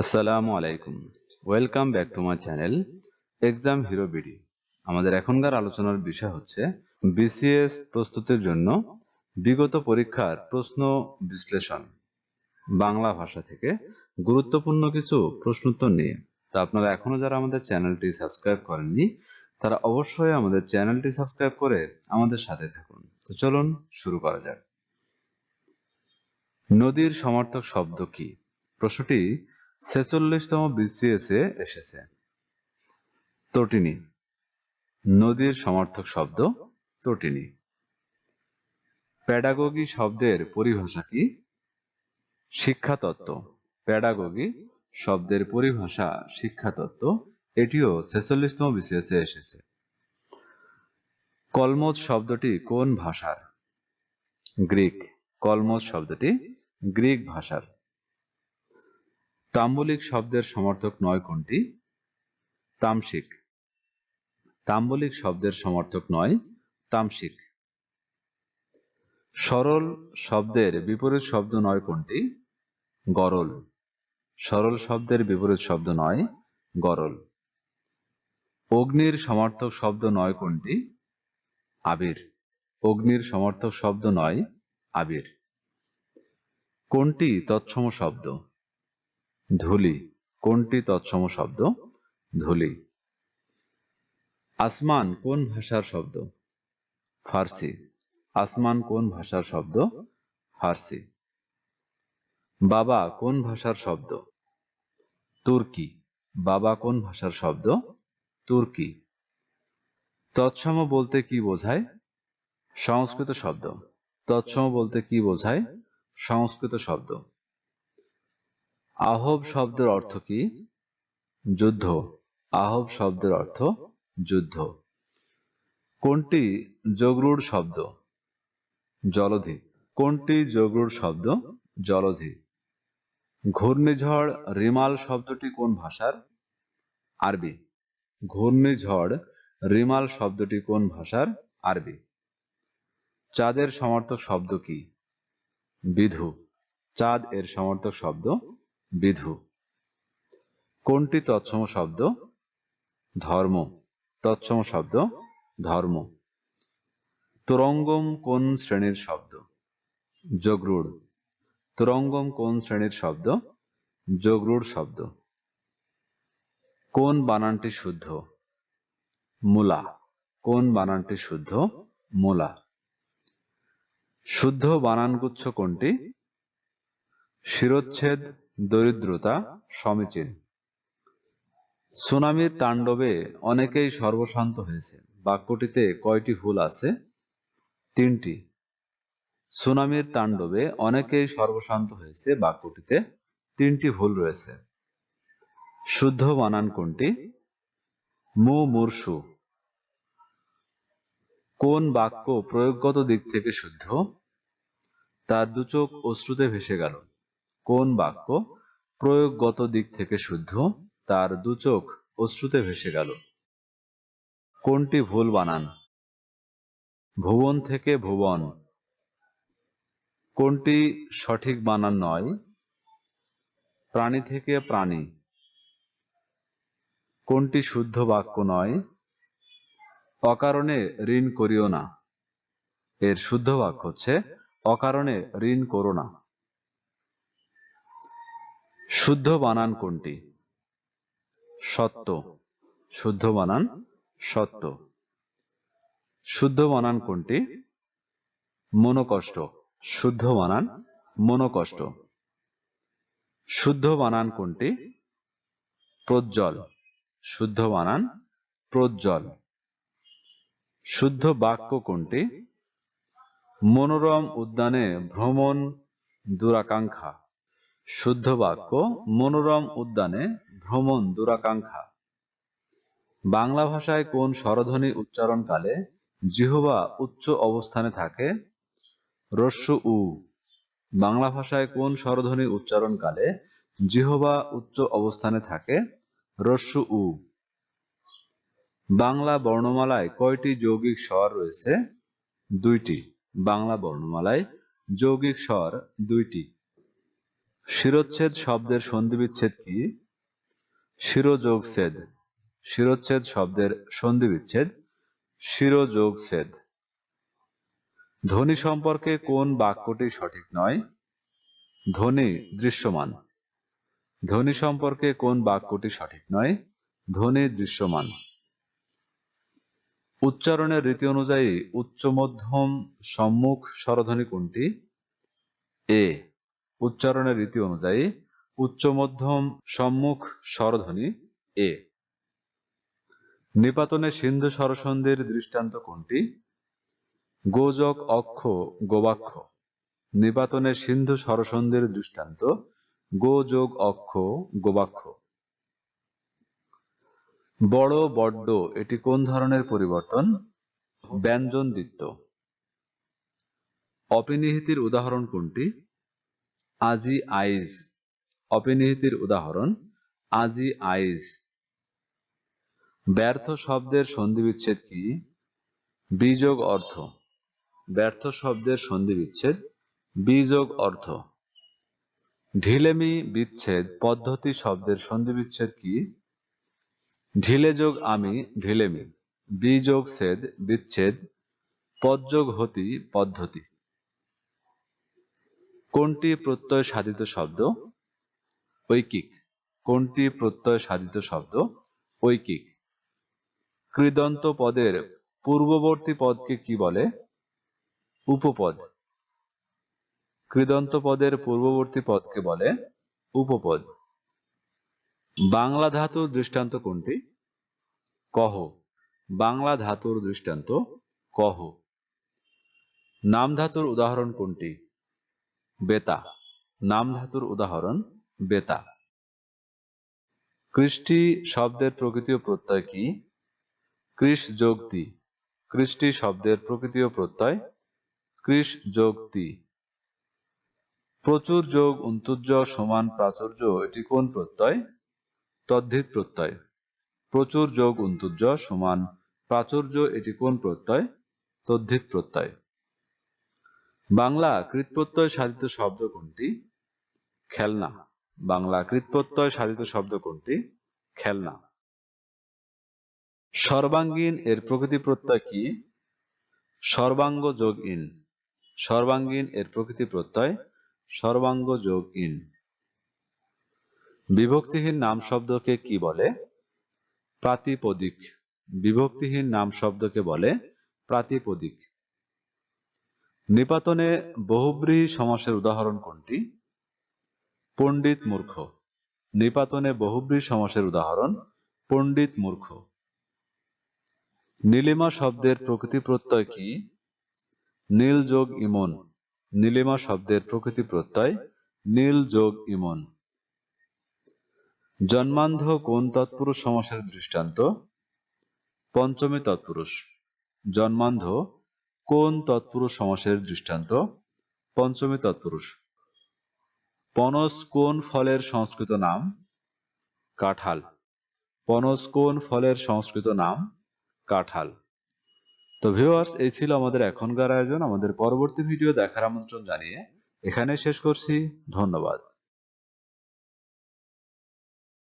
আসসালামু আলাইকুম। Welcome back to my channel exam hero BD আমাদের এখনকার আলোচনার বিষয় হচ্ছে বিসিএস প্রস্তুতির জন্য বিগত পরীক্ষার প্রশ্ন বিশ্লেষণ। বাংলা ভাষা থেকে গুরুত্বপূর্ণ কিছু প্রশ্নোত্তর নিয়ে। তো আপনারা এখনও যারা আমাদের চ্যানেলটি সাবস্ক্রাইব করেননি, তারা অবশ্যই আমাদের চ্যানেলটি সাবস্ক্রাইব করে আমাদের সাথে থাকুন। তো চলুন শুরু করা যাক। নদীর সমার্থক শব্দ কি? প্রশ্নটি ছেচল্লিশতম বিসিএস এসেছে। তটিনী, নদীর সমার্থক শব্দ তটিনী। প্যাডাগোগি শব্দের পরিভাষা কি? শিক্ষা তত্ত্ব প্যাডাগোগি শব্দের পরিভাষা শিক্ষা তত্ত্ব এটিও ছেচল্লিশতম বিসিএস এসেছে। কলমজ শব্দটি কোন ভাষার? গ্রিক, কলমজ শব্দটি গ্রিক ভাষার। তাম্বলিক শব্দের সমর্থক নয় কোনটি? তামসিক। তাম্বলিক শব্দের সমর্থক নয়, তামসিক। সরল শব্দের বিপরীত শব্দ নয় কোনটি? গরল। সরল শব্দের বিপরীত শব্দ নয়, গরল। অগ্নির সমর্থক শব্দ নয় কোনটি? আবির। অগ্নির সমর্থক শব্দ নয়, আবির। কোনটি তৎসম শব্দ? ধুলি, কোনটি তৎসম শব্দ? ধুলি। আসমান কোন ভাষার শব্দ? ফার্সি। আসমান কোন ভাষার শব্দ? ফার্সি। বাবা কোন ভাষার শব্দ? তুর্কি। বাবা কোন ভাষার শব্দ? তুর্কি। তৎসম বলতে কি বোঝায়? সংস্কৃত শব্দ। তৎসম বলতে কি বোঝায়? সংস্কৃত শব্দ। আহব শব্দের অর্থ কি? যুদ্ধ। আহব শব্দের অর্থ যুদ্ধ। কোনটি যোগরূঢ় শব্দ? জলধি। কোনটি যোগরূঢ় শব্দ? জলধি। ঘূর্ণিঝড় রিমাল শব্দটি কোন ভাষার? আরবি। ঘূর্ণিঝড় রিমাল শব্দটি কোন ভাষার? আরবি। চাঁদের সমর্থক শব্দ কি? বিধু। চাঁদ এর সমর্থক শব্দ বিধু। কোনটি তৎসম শব্দ? ধর্ম। তৎসম শব্দ? ধর্ম। তুরঙ্গম কোন শ্রেণির শব্দ? যোগরূঢ়। তুরঙ্গম কোন শ্রেণির শব্দ? যোগরূঢ় শব্দ। কোন বানানটি শুদ্ধ? মূলা। কোন বানানটি শুদ্ধ? মূলা। শুদ্ধ বানানগুচ্ছ কোনটি? শিরোচ্ছেদ দরিদ্রতা সমীচীন। সুনামির তাণ্ডবে অনেকেই সর্বশান্ত হয়েছে। বাক্যটিতে কয়টি ভুল আছে? তিনটি। সুনামির তাণ্ডবে অনেকেই সর্বশান্ত হয়েছে। বাক্যটিতে তিনটি ভুল রয়েছে। শুদ্ধ বানান কোনটি? মু মূর্ষু কোন বাক্য প্রয়োগগত দিক থেকে শুদ্ধ? তার দুচোখ অশ্রুতে ভেসে গেল। কোন বাক্য প্রয়োগগত দিক থেকে শুদ্ধ? তার দুচোখ অশ্রুতে ভেসে গেল। কোনটি ভুল বানান? ভুবন থেকে ভুবন। কোনটি সঠিক বানান নয়? প্রাণী থেকে প্রাণী। কোনটি শুদ্ধ বাক্য নয়? অকারণে ঋণ করিও না। এর শুদ্ধ বাক্য হচ্ছে, অকারণে ঋণ করো না। শুদ্ধ বানান কোনটি? সত্য। শুদ্ধ বানান সত্য। শুদ্ধ বানান কোনটি? মনোকষ্ট। শুদ্ধ বানান মনোকষ্ট। শুদ্ধ বানান কোনটি? প্রজ্জ্বল। শুদ্ধ বানান প্রজ্জ্বল। শুদ্ধ বাক্য কোনটি? মনোরম উদ্যানে ভ্রমণ দুরাকাঙ্ক্ষা। শুদ্ধ বাক্য মনোরম উদ্যানে ভ্রমণ দুরাকাঙ্ক্ষা। বাংলা ভাষায় কোন স্বরধ্বনি উচ্চারণকালে জিহবা উচ্চ অবস্থানে থাকে? রস্যু উ। বাংলা ভাষায় কোন স্বরধ্বনি উচ্চারণকালে জিহবা উচ্চ অবস্থানে থাকে? রস্যু উ। বাংলা বর্ণমালায় কয়টি যৌগিক স্বর রয়েছে? দুইটি। বাংলা বর্ণমালায় যৌগিক স্বর দুইটি। শিরোচ্ছেদ শব্দের সন্ধিবিচ্ছেদ কি? শিরোযোগ ছেদ শিরোচ্ছেদ শব্দের সন্ধিবিচ্ছেদ। শিরোযোগ ছেদ ধ্বনি সম্পর্কে কোন বাক্যটি সঠিক নয়? ধ্বনি দৃশ্যমান। ধ্বনি সম্পর্কে কোন বাক্যটি সঠিক নয়? ধ্বনি দৃশ্যমান। উচ্চারণের রীতি অনুযায়ী উচ্চ, মধ্যম, সম্মুখ, স্বরধ্বনি কোনটি? এ। উচ্চারণের রীতি অনুযায়ী উচ্চ, মধ্যম, সম্মুখ, স্বরধ্বনি, এ। নিপাতনে সিন্ধু স্বরসন্ধির দৃষ্টান্ত কোনটি? গোজক, অক্ষ, গোবাক্ষ। নিপাতনে সিন্ধু স্বরসন্ধির দৃষ্টান্ত গোযোগ অক্ষ, গোবাক্ষ। বড়, বড্ড, এটি কোন ধরনের পরিবর্তন? ব্যঞ্জন দিত্য অপিনিহিতির উদাহরণ কোনটি? আজি আইজ। অপিনিহিতির উদাহরণ, আজি আইজ। ব্যর্থ শব্দের সন্ধিবিচ্ছেদ কি? বিযোগ অর্থ। ব্যর্থ শব্দের সন্ধিবিচ্ছেদ, বিযোগ অর্থ। ঢিলেমি বিচ্ছেদ পদ্ধতি শব্দের সন্ধিবিচ্ছেদ কি? ঢিলে যোগ আমি, ঢিলেমি। বিযোগ ছেদ বিচ্ছেদ। পদযোগ হতি, পদ্ধতি। কোনটি প্রত্যয় সাধিত শব্দ? ঐকিক। কোনটি প্রত্যয় সাধিত শব্দ? ঐকিক। কৃদন্ত পদের পূর্ববর্তী পদকে কি বলে? উপপদ। কৃদন্ত পদের পূর্ববর্তী পদকে বলে উপপদ। বাংলা ধাতুর দৃষ্টান্ত কোনটি? কহ। বাংলা ধাতুর দৃষ্টান্ত কহ। নাম ধাতুর উদাহরণ কোনটি? বেতা, নাম ধাতুর উদাহরণ বেতা। কৃষ্টি শব্দের প্রকৃতি ও প্রত্যয় কি? কৃষ যোগতি কৃষ্টি শব্দের প্রকৃতি ও প্রত্যয় কৃষ যোগতি প্রচুর যোগ অন্তুর্য সমান প্রাচুর্য, এটি কোন প্রত্যয়? তদ্ধিত প্রত্যয়। প্রচুর যোগ অন্তুর্য সমান প্রাচুর্য, এটি কোন প্রত্যয়? তদ্ধিত প্রত্যয়। বাংলা কৃতপ্রত্যয় সাধিত শব্দ কোনটি? খেলনা। বাংলা কৃতপ্রত্যয় সাধিত শব্দ কোনটি? খেলনা। সর্বাঙ্গীন এর প্রকৃতি প্রত্যয় কি? সর্বাঙ্গ যোগ ইন। সর্বাঙ্গীন এর প্রকৃতি প্রত্যয় সর্বাঙ্গ যোগ ইন। বিভক্তিহীন নাম শব্দকে কি বলে? প্রাতিপদিক। বিভক্তিহীন নাম শব্দকে বলে প্রাতিপদিক। নিপাতনে বহুব্রীহি সমাসের উদাহরণ কোনটি? পণ্ডিত মূর্খ। নিপাতনে বহুব্রীহি সমাসের উদাহরণ, পণ্ডিত মূর্খ। নীলিমা শব্দের প্রকৃতি প্রত্যয় কি? নীল যোগ ইমন। নীলিমা শব্দের প্রকৃতি প্রত্যয়, নীল যোগ ইমন। জন্মান্ধ কোন তৎপুরুষ সমাসের দৃষ্টান্ত? পঞ্চমী তৎপুরুষ। জন্মান্ধ কোন তৎপুরুষ সমাসের দৃষ্টান্ত? পঞ্চমী তৎপুরুষ। পনস কোন ফলের সংস্কৃত নাম? কাঁঠাল। পনস কোন ফলের সংস্কৃত নাম? কাঁঠাল। তো ভিউয়ার্স এই ছিল আমাদের এখনকার আয়োজন। আমাদের পরবর্তী ভিডিও দেখার আমন্ত্রণ জানিয়ে এখানে শেষ করছি। ধন্যবাদ।